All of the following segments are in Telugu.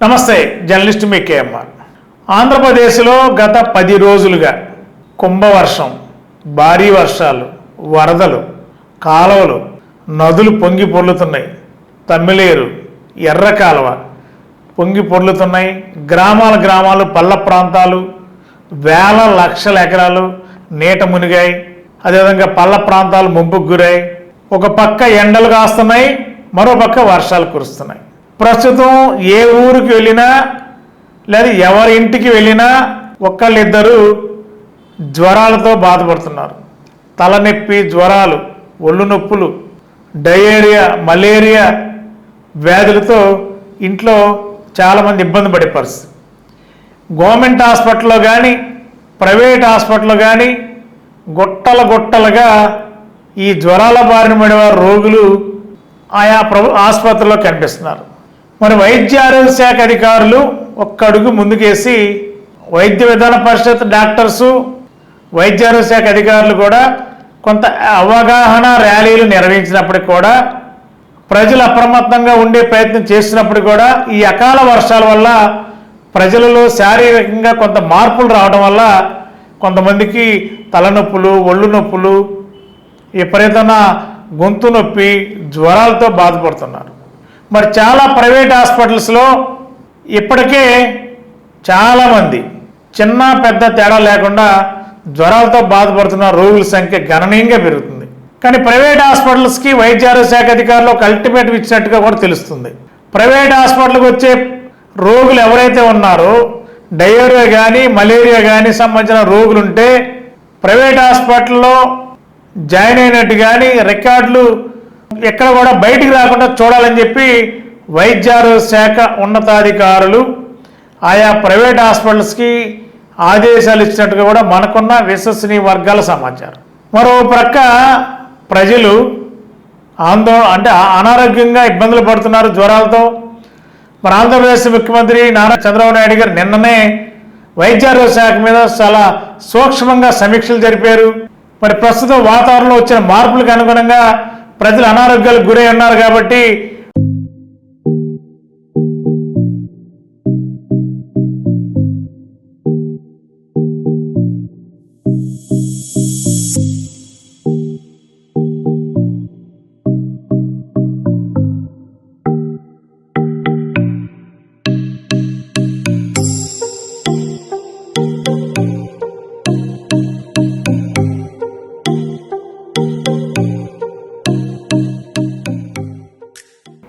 నమస్తే జర్నలిస్ట్ మీ కేఎంఆర్. ఆంధ్రప్రదేశ్లో గత పది రోజులుగా కుంభవర్షం భారీ వర్షాలు వరదలు కాలువలు నదులు పొంగి పొర్లుతున్నాయి. తమ్మిలేరు ఎర్ర కాలువ పొంగి పొర్లుతున్నాయి. గ్రామాల గ్రామాలు పల్ల ప్రాంతాలు వేల లక్షల ఎకరాలు నీట మునిగాయి. అదేవిధంగా పల్ల ప్రాంతాలు ముంపుకు గురాయి. ఒక పక్క ఎండలు కాస్తున్నాయి మరో పక్క వర్షాలు కురుస్తున్నాయి. ప్రస్తుతం ఏ ఊరికి వెళ్ళినా లేదా ఎవరి ఇంటికి వెళ్ళినా ఒక్కళ్ళిద్దరు జ్వరాలతో బాధపడుతున్నారు. తలనొప్పి జ్వరాలు ఒళ్ళు నొప్పులు డయేరియా మలేరియా వ్యాధులతో ఇంట్లో చాలామంది ఇబ్బంది పడే పరిస్థితి. గవర్నమెంట్ హాస్పిటల్లో కానీ ప్రైవేట్ హాస్పిటల్లో కానీ గుట్టల గుట్టలుగా ఈ జ్వరాల బారిన పడేవారు రోగులు ఆయా ప్రభు ఆసుపత్రిలో కనిపిస్తున్నారు. మరి వైద్య ఆరోగ్య శాఖ అధికారులు ఒక్క అడుగు ముందుకేసి వైద్య విధాన పరిషత్ డాక్టర్సు వైద్య ఆరోగ్య శాఖ అధికారులు కూడా కొంత అవగాహన ర్యాలీలు నిర్వహించినప్పటికి కూడా ప్రజలు అప్రమత్తంగా ఉండే ప్రయత్నం చేసినప్పుడు కూడా ఈ అకాల వర్షాల వల్ల ప్రజలలో శారీరకంగా కొంత మార్పులు రావడం వల్ల కొంతమందికి తలనొప్పులు ఒళ్ళు నొప్పులు విపరీతమైన గొంతు నొప్పి జ్వరాలతో బాధపడుతున్నారు. మరి చాలా ప్రైవేట్ హాస్పిటల్స్లో ఇప్పటికే చాలామంది చిన్న పెద్ద తేడా లేకుండా జ్వరాలతో బాధపడుతున్న రోగుల సంఖ్య గణనీయంగా పెరుగుతుంది. కానీ ప్రైవేట్ హాస్పిటల్స్కి వైద్య ఆరోగ్య శాఖ అధికారులు ఒక అల్టిమేట్ ఇచ్చినట్టుగా కూడా తెలుస్తుంది. ప్రైవేట్ హాస్పిటల్కి వచ్చే రోగులు ఎవరైతే ఉన్నారో డయోరియా కానీ మలేరియా కానీ సంబంధించిన రోగులు ఉంటే ప్రైవేట్ హాస్పిటల్లో జాయిన్ అయినట్టు కానీ రికార్డులు ఎక్కడ కూడా బయటికి రాకుండా చూడాలని చెప్పి వైద్యారోగ్య శాఖ ఉన్నతాధికారులు ఆయా ప్రైవేట్ హాస్పిటల్స్కి ఆదేశాలు ఇచ్చినట్టుగా కూడా మనకున్న విశ్వసనీయ వర్గాల సమాచారం. మరో ప్రక్క ప్రజలు ఆందోళన అంటే అనారోగ్యంగా ఇబ్బందులు పడుతున్నారు జ్వరాలతో. మన ఆంధ్రప్రదేశ్ ముఖ్యమంత్రి నారా చంద్రబాబు నాయుడు గారు నిన్ననే వైద్యారోగ్య శాఖ మీద చాలా సూక్ష్మంగా సమీక్షలు జరిపారు. మరి ప్రస్తుతం వాతావరణంలో వచ్చిన మార్పులకు అనుగుణంగా ప్రజలు అనారోగ్యాలకు గురై ఉన్నారు కాబట్టి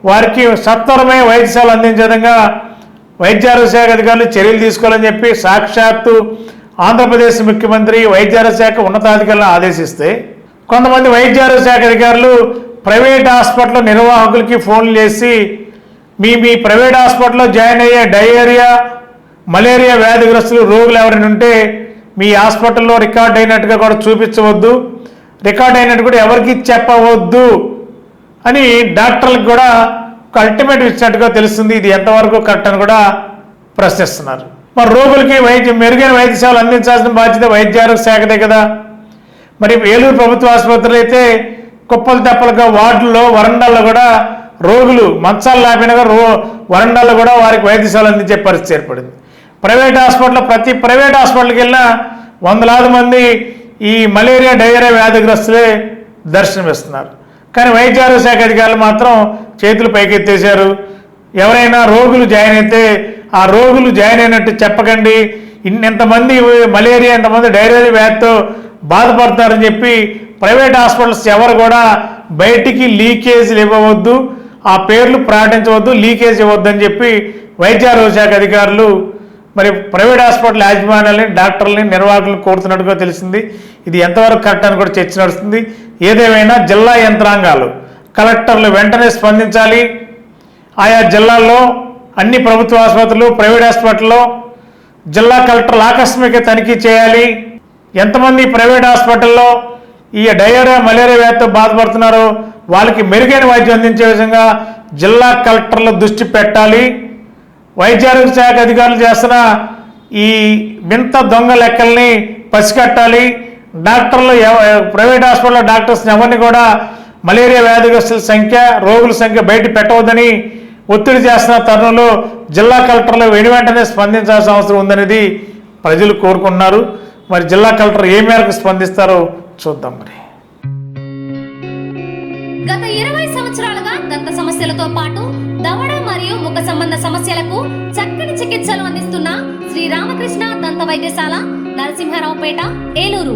వారికి సత్వరమే వైద్యశాల అందించే విధంగా వైద్యారోగ్య శాఖ అధికారులు చర్యలు తీసుకోవాలని చెప్పి సాక్షాత్తు ఆంధ్రప్రదేశ్ ముఖ్యమంత్రి వైద్యారోగ్య శాఖ ఉన్నతాధికారులను ఆదేశిస్తే కొంతమంది వైద్యారోగ్య శాఖ అధికారులు ప్రైవేట్ హాస్పిటల్ నిర్వాహకులకి ఫోన్లు చేసి మీ మీ ప్రైవేట్ హాస్పిటల్లో జాయిన్ అయ్యే డయేరియా మలేరియా వ్యాధిగ్రస్తులు రోగులు ఎవరైనా ఉంటే మీ హాస్పిటల్లో రికార్డ్ అయినట్టుగా కూడా చూపించవద్దు. రికార్డ్ అయినట్టు కూడా ఎవరికి చెప్పవద్దు. అని డాక్టర్లకు కూడా ఒక అల్టిమేట్ ఇచ్చినట్టుగా తెలుస్తుంది. ఇది ఎంతవరకు కరెక్ట్ అని కూడా ప్రశ్నిస్తున్నారు. మరి రోగులకి వైద్య మెరుగైన వైద్య సేవలు అందించాల్సిన బాధ్యత వైద్య ఆరోగ్య శాఖదే కదా. మరి ఏలూరు ప్రభుత్వ ఆసుపత్రులు అయితే కుప్పలు తెప్పలుగా వార్డుల్లో వరండాల్లో కూడా రోగులు మంచాలు లేపినగా రో వరండాల్లో కూడా వారికి వైద్య సేవలు అందించే పరిస్థితి ఏర్పడింది. ప్రైవేట్ హాస్పిటల్ ప్రతి ప్రైవేట్ హాస్పిటల్కి వెళ్ళినా వందలాది మంది ఈ మలేరియా డయేరియా వ్యాధిగ్రస్తులే దర్శనమిస్తున్నారు. కానీ వైద్య ఆరోగ్య శాఖ అధికారులు మాత్రం చేతులు పైకెత్తేశారు. ఎవరైనా రోగులు జాయిన్ అయితే ఆ రోగులు జాయిన్ అయినట్టు చెప్పకండి. ఇన్నెంతమంది మలేరియా ఇంతమంది డైరియా వ్యాధితో బాధపడతారని చెప్పి ప్రైవేట్ హాస్పిటల్స్ ఎవరు కూడా బయటికి లీకేజీలు ఇవ్వవద్దు. ఆ పేర్లు ప్రకటించవద్దు లీకేజ్ ఇవ్వద్దు అని చెప్పి వైద్య ఆరోగ్య శాఖ అధికారులు మరి ప్రైవేట్ హాస్పిటల్ యాజమాన్యాలని డాక్టర్లని నిర్వాహకులను కోరుతున్నట్టుగా తెలిసింది. ఇది ఎంతవరకు కరెక్ట్ అని కూడా చర్చ నడుస్తుంది. ఏదేమైనా జిల్లా యంత్రాంగాలు. కలెక్టర్లు వెంటనే స్పందించాలి. ఆయా జిల్లాల్లో అన్ని ప్రభుత్వ ఆసుపత్రులు ప్రైవేట్ హాస్పిటల్లో జిల్లా కలెక్టర్లు ఆకస్మిక తనిఖీ చేయాలి. ఎంతమంది ప్రైవేట్ హాస్పిటల్లో ఈ డయేరియా మలేరియా వ్యాధితో బాధపడుతున్నారో వాళ్ళకి మెరుగైన వైద్యం అందించే విధంగా జిల్లా కలెక్టర్లు దృష్టి పెట్టాలి. వైద్యారోగ్య శాఖ అధికారులు చేస్తున్న ఈ వింత దొంగ లెక్కల్ని పసిగట్టాలి. డాక్టర్లు ప్రైవేట్ హాస్పిటల్లో డాక్టర్స్ ఎవరిని కూడా మలేరియా వ్యాధిగ్రస్తుల సంఖ్య రోగుల సంఖ్య బయట పెట్టవద్దని ఒత్తిడి చేస్తున్న తరుణంలో జిల్లా కలెక్టర్లు వెను వెంటనే స్పందించాల్సిన అవసరం ఉందనేది ప్రజలు కోరుకుంటున్నారు. మరి జిల్లా కలెక్టర్ ఏ మేరకు స్పందిస్తారో చూద్దాం మరి. గత ఇరవై సంవత్సరాలుగా దంత సమస్యలతో పాటు దవడ మరియు ముఖ సంబంధ సమస్యలకు చక్కని చికిత్సలు అందిస్తున్న శ్రీ రామకృష్ణ దంత వైద్యశాల నరసింహారావుపేట ఏలూరు.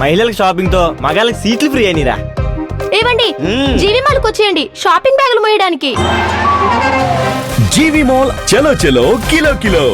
మహిళలకు షాపింగ్తో మగాళ్ళకి సీట్లు ఫ్రీ అయినరా. ఏవండి జీవి మాల్కి వచ్చేయండి షాపింగ్ బ్యాగులు మోయడానికి. జీవి మాల్ చలో చలో కిలో కిలో.